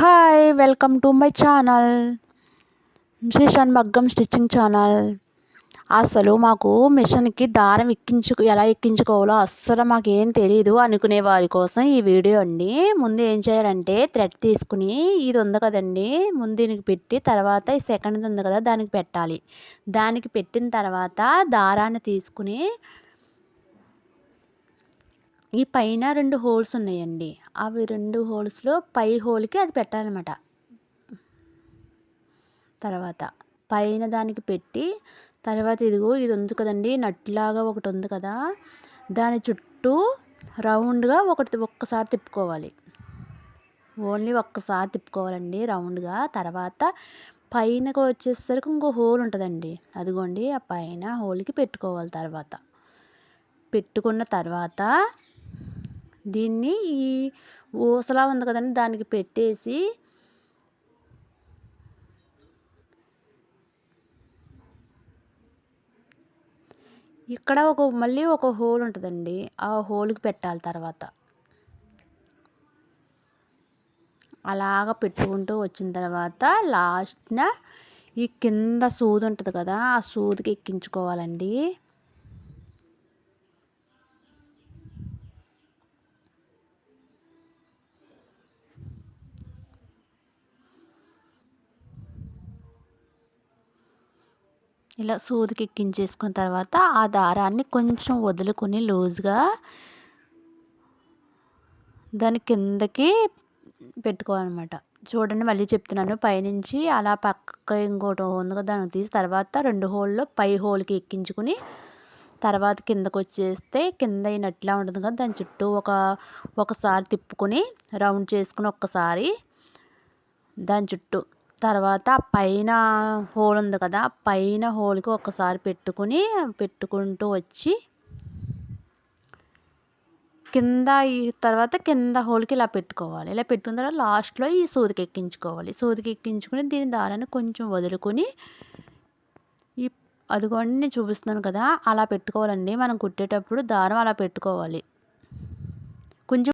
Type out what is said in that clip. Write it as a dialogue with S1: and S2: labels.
S1: Hi welcome to my channel machine మగ్గం stitching channel అసలు మాకు మిషన్కి దారం ఎక్కించు ఎలా ఎక్కించుకోవాలో అస్సలు మాకేం తెలియదు అనుకునే వారి కోసం ఈ వీడియో అండి. ముందు ఏం చేయాలంటే థ్రెడ్ తీసుకుని ఇది ఉంది కదండి ముందు దీనికి పెట్టి తర్వాత ఈ సెకండ్ ఉంది కదా దానికి పెట్టాలి. దానికి పెట్టిన తర్వాత దారాన్ని తీసుకుని ఈ పైన రెండు హోల్స్ ఉన్నాయండి. అవి రెండు హోల్స్లో పై హోల్కి అది పెట్టాలన్నమాట. తర్వాత పైన దానికి పెట్టి తర్వాత ఇదిగో ఇది ఉంది కదండి నట్లాగా ఒకటి ఉంది కదా దాని చుట్టూ రౌండ్గా ఒకటి ఒక్కసారి తిప్పుకోవాలి. ఓన్లీ ఒక్కసారి తిప్పుకోవాలండి రౌండ్గా. తర్వాత పైనకు వచ్చేసరికి ఇంకో హోల్ ఉంటుందండి. అదిగోండి ఆ పైన హోల్కి పెట్టుకోవాలి తర్వాత. పెట్టుకున్న తర్వాత దీన్ని ఈ ఊసలా ఉంది కదండి దానికి పెట్టేసి ఇక్కడ ఒక మళ్ళీ ఒక హోల్ ఉంటుందండి ఆ హోల్కి పెట్టాలి తర్వాత. అలాగ పెట్టుకుంటూ వచ్చిన తర్వాత లాస్ట్న ఈ కింద సూది ఉంటుంది కదా ఆ సూదికి ఎక్కించుకోవాలండి. ఇలా సూదికి ఎక్కించేసుకున్న తర్వాత ఆ దారాన్ని కొంచెం వదులుకొని లూజ్గా దాని కిందకి పెట్టుకోవాలన్నమాట. చూడండి మళ్ళీ చెప్తున్నాను. పైనుంచి అలా పక్క ఇంకోటి ఉంది కదా దానికి తీసి తర్వాత రెండు హోల్లో పై హోల్కి ఎక్కించుకుని తర్వాత కిందకు వచ్చేస్తే కింద అయినట్లా ఉంటుంది కదా దాని చుట్టూ ఒక ఒకసారి తిప్పుకొని రౌండ్ చేసుకుని ఒక్కసారి దాని చుట్టూ తర్వాత పైన హోల్ ఉంది కదా పైన హోల్కి ఒకసారి పెట్టుకుని పెట్టుకుంటూ వచ్చి కింద ఈ తర్వాత కింద హోల్కి ఇలా పెట్టుకోవాలి. ఇలా పెట్టుకున్న తర్వాత లాస్ట్లో ఈ సూదికి ఎక్కించుకోవాలి. సూదికి ఎక్కించుకుని దీని దారాన్ని కొంచెం వదులుకొని ఈ అదిగోండి నేను చూపిస్తున్నాను కదా అలా పెట్టుకోవాలండి. మనం కుట్టేటప్పుడు దారం అలా పెట్టుకోవాలి. కొంచెం